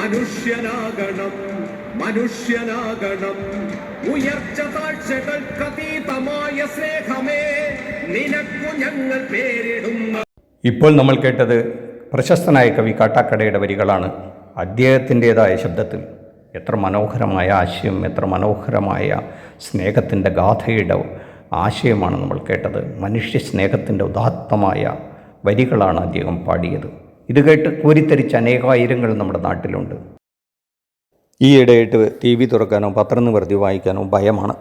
മനുഷ്യനാകണം മനുഷ്യനാകണം. ഉയർച്ച താഴ്ചകൾക്കതീതമായ സ്നേഹമേ നിനക്കു ഞങ്ങൾ പേരിടുന്ന ഇപ്പോൾ നമ്മൾ കേട്ടത് പ്രശസ്തനായ കവി കാട്ടാക്കടയുടെ വരികളാണ്. അദ്ദേഹത്തിന്റേതായ ശബ്ദത്തിൽ എത്ര മനോഹരമായ ആശയം എത്ര മനോഹരമായ സ്നേഹത്തിന്റെ ഗാഥയുടെ ആശയമാണ് നമ്മൾ കേട്ടത്. മനുഷ്യ സ്നേഹത്തിന്റെ ഉദാത്തമായ വരികളാണ് അദ്ദേഹം പാടിയത്. ഇത് കേട്ട് കോരിത്തരിച്ച അനേകായിരങ്ങൾ നമ്മുടെ നാട്ടിലുണ്ട്. ഈ ഇടയായിട്ട് ടി വി തുറക്കാനോ പത്രം നിവർത്തി വായിക്കാനോ ഭയമാണ്.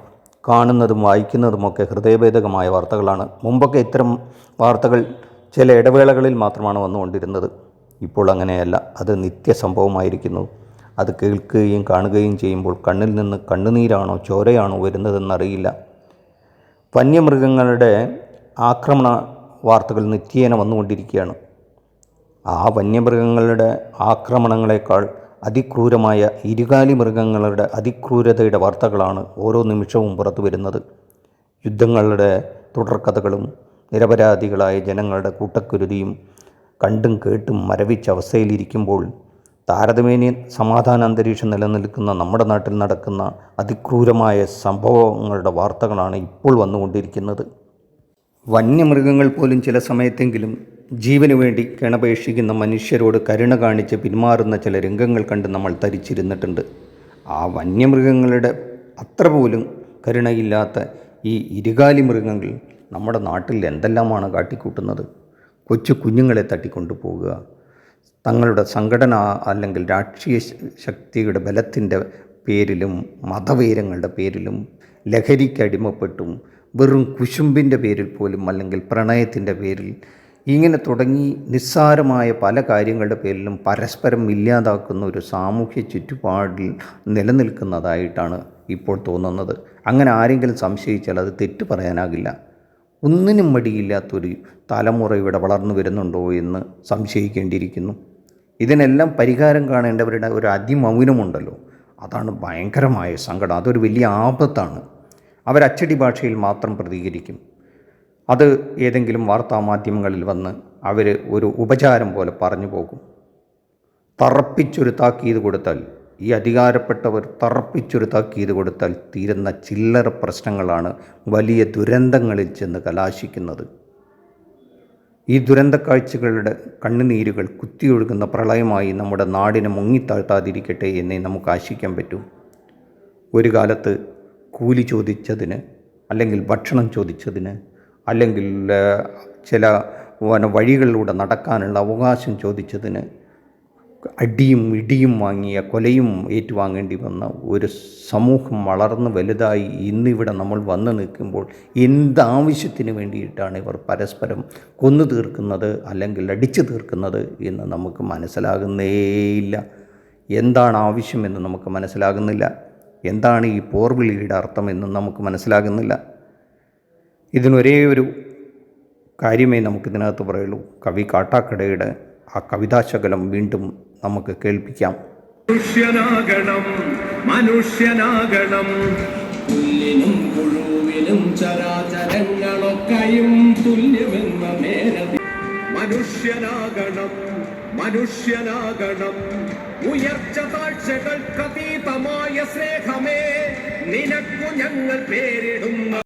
കാണുന്നതും വായിക്കുന്നതുമൊക്കെ ഹൃദയഭേദകമായ വാർത്തകളാണ്. മുമ്പൊക്കെ ഇത്തരം വാർത്തകൾ ചില ഇടവേളകളിൽ മാത്രമാണ് വന്നുകൊണ്ടിരുന്നത്. ഇപ്പോൾ അങ്ങനെയല്ല. അത് നിത്യസംഭവമായിരിക്കുന്നു. അത് കേൾക്കുകയും കാണുകയും ചെയ്യുമ്പോൾ കണ്ണിൽ നിന്ന് കണ്ണുനീരാണോ ചോരയാണോ വരുന്നതെന്നറിയില്ല. വന്യമൃഗങ്ങളുടെ ആക്രമണ വാർത്തകൾ നിത്യേന വന്നുകൊണ്ടിരിക്കുകയാണ്. ആ വന്യമൃഗങ്ങളുടെ ആക്രമണങ്ങളെക്കാൾ അതിക്രൂരമായ ഇരുകാലി മൃഗങ്ങളുടെ അതിക്രൂരതയുടെ വാർത്തകളാണ് ഓരോ നിമിഷവും പുറത്തു വരുന്നത്. യുദ്ധങ്ങളുടെ തുടർക്കഥകളും നിരപരാധികളായ ജനങ്ങളുടെ കൂട്ടക്കുരുതിയും കണ്ടും കേട്ടും മരവിച്ച അവസ്ഥയിലിരിക്കുമ്പോൾ താരതമ്യേന സമാധാന അന്തരീക്ഷം നിലനിൽക്കുന്ന നമ്മുടെ നാട്ടിൽ നടക്കുന്ന അതിക്രൂരമായ സംഭവങ്ങളുടെ വാർത്തകളാണ് ഇപ്പോൾ വന്നുകൊണ്ടിരിക്കുന്നത്. വന്യമൃഗങ്ങൾ പോലും ചില സമയത്തെങ്കിലും ജീവന് വേണ്ടി കിണപേക്ഷിക്കുന്ന മനുഷ്യരോട് കരുണ കാണിച്ച് പിന്മാറുന്ന ചില രംഗങ്ങൾ കണ്ട് നമ്മൾ തരിച്ചിരുന്നിട്ടുണ്ട്. ആ വന്യമൃഗങ്ങളുടെ അത്ര പോലും കരുണയില്ലാത്ത ഈ ഇരുകാലി മൃഗങ്ങൾ നമ്മുടെ നാട്ടിൽ എന്തെല്ലാമാണ് കാട്ടിക്കൂട്ടുന്നത്? കൊച്ചു കുഞ്ഞുങ്ങളെ തട്ടിക്കൊണ്ടു പോകുക തങ്ങളുടെ സംഘടന അല്ലെങ്കിൽ രാഷ്ട്രീയ ശക്തിയുടെ ബലത്തിന്റെ പേരിലും മതവൈരങ്ങളുടെ പേരിലും ലഹരിക്ക് അടിമപ്പെട്ടും വെറും കുശുമ്പിന്റെ പേരിൽ പോലും അല്ലെങ്കിൽ പ്രണയത്തിന്റെ പേരിൽ ഇങ്ങനെ തുടങ്ങി നിസ്സാരമായ പല കാര്യങ്ങളുടെ പേരിലും പരസ്പരം ഇല്ലാതാക്കുന്ന ഒരു സാമൂഹ്യ ചുറ്റുപാടിൽ നിലനിൽക്കുന്നതായിട്ടാണ് ഇപ്പോൾ തോന്നുന്നത്. അങ്ങനെ ആരെങ്കിലും സംശയിച്ചാൽ അത് തെറ്റു പറയാനാകില്ല. ഒന്നിനും മടിയില്ലാത്തൊരു തലമുറ ഇവിടെ വളർന്നു വരുന്നുണ്ടോ എന്ന് സംശയിക്കേണ്ടിയിരിക്കുന്നു. ഇതിനെല്ലാം പരിഹാരം കാണേണ്ടവരുടെ ഒരു അതിമൗനമുണ്ടല്ലോ. അതാണ് ഭയങ്കരമായ സങ്കടം. അതൊരു വലിയ ആപത്താണ്. അവരച്ചടി ഭാഷയിൽ മാത്രം പ്രതികരിക്കും. അത് ഏതെങ്കിലും വാർത്താ മാധ്യമങ്ങളിൽ വന്ന് അവർ ഒരു ഉപചാരം പോലെ പറഞ്ഞു പോകും. തറപ്പിച്ചൊരു താക്കീത് കൊടുത്താൽ ഈ അധികാരപ്പെട്ടവർ തറപ്പിച്ചൊരു താക്കീത് കൊടുത്താൽ തീരുന്ന ചില്ലറ പ്രശ്നങ്ങളാണ് വലിയ ദുരന്തങ്ങളിൽ ചെന്ന് കലാശിക്കുന്നത്. ഈ ദുരന്ത കാഴ്ചകളുടെ കണ്ണുനീരുകൾ കുത്തിയൊഴുകുന്ന പ്രളയമായി നമ്മുടെ നാടിനെ മുങ്ങിത്താഴ്ത്താതിരിക്കട്ടെ എന്നേ നമുക്ക് ആശിക്കാൻ പറ്റൂ. ഒരു കാലത്ത് കൂലി ചോദിച്ചതിന് അല്ലെങ്കിൽ ഭക്ഷണം ചോദിച്ചതിന് അല്ലെങ്കിൽ ചില വഴികളിലൂടെ നടക്കാനുള്ള അവകാശം ചോദിച്ചതിന് അടിയും ഇടിയും വാങ്ങിയ കൊലയും ഏറ്റുവാങ്ങേണ്ടി വന്ന ഒരു സമൂഹം വളർന്ന് വലുതായി ഇന്നിവിടെ നമ്മൾ വന്നു നിൽക്കുമ്പോൾ എന്താവശ്യത്തിന് വേണ്ടിയിട്ടാണ് ഇവർ പരസ്പരം കൊന്നു തീർക്കുന്നത് അല്ലെങ്കിൽ അടിച്ചു തീർക്കുന്നത് എന്ന് നമുക്ക് മനസ്സിലാകുന്നേയില്ല എന്താണ് ആവശ്യമെന്ന് നമുക്ക് മനസ്സിലാകുന്നില്ല. എന്താണ് ഈ പോർവിളിയുടെ അർത്ഥമെന്ന് നമുക്ക് മനസ്സിലാകുന്നില്ല. ഇതിനൊരേ ഒരു കാര്യമേ നമുക്കിതിനകത്ത് പറയുള്ളൂ. കവി കാട്ടാക്കടയുടെ ആ കവിതാശകലം വീണ്ടും നമുക്ക് കേൾപ്പിക്കാം. മനുഷ്യനാകണം മനുഷ്യനാകണം. പുല്ലിനും പുഴുവിനും ചരാചരങ്ങളൊക്കെയും തുല്യമെന്ന നേരതി മനുഷ്യനാകണം മനുഷ്യനാകണം. ഉയർച്ച താഴ്ചകൾക്കതീതമായ സ്നേഹമേ. നിനക്കു ഞങ്ങൾ പേരിടുന്ന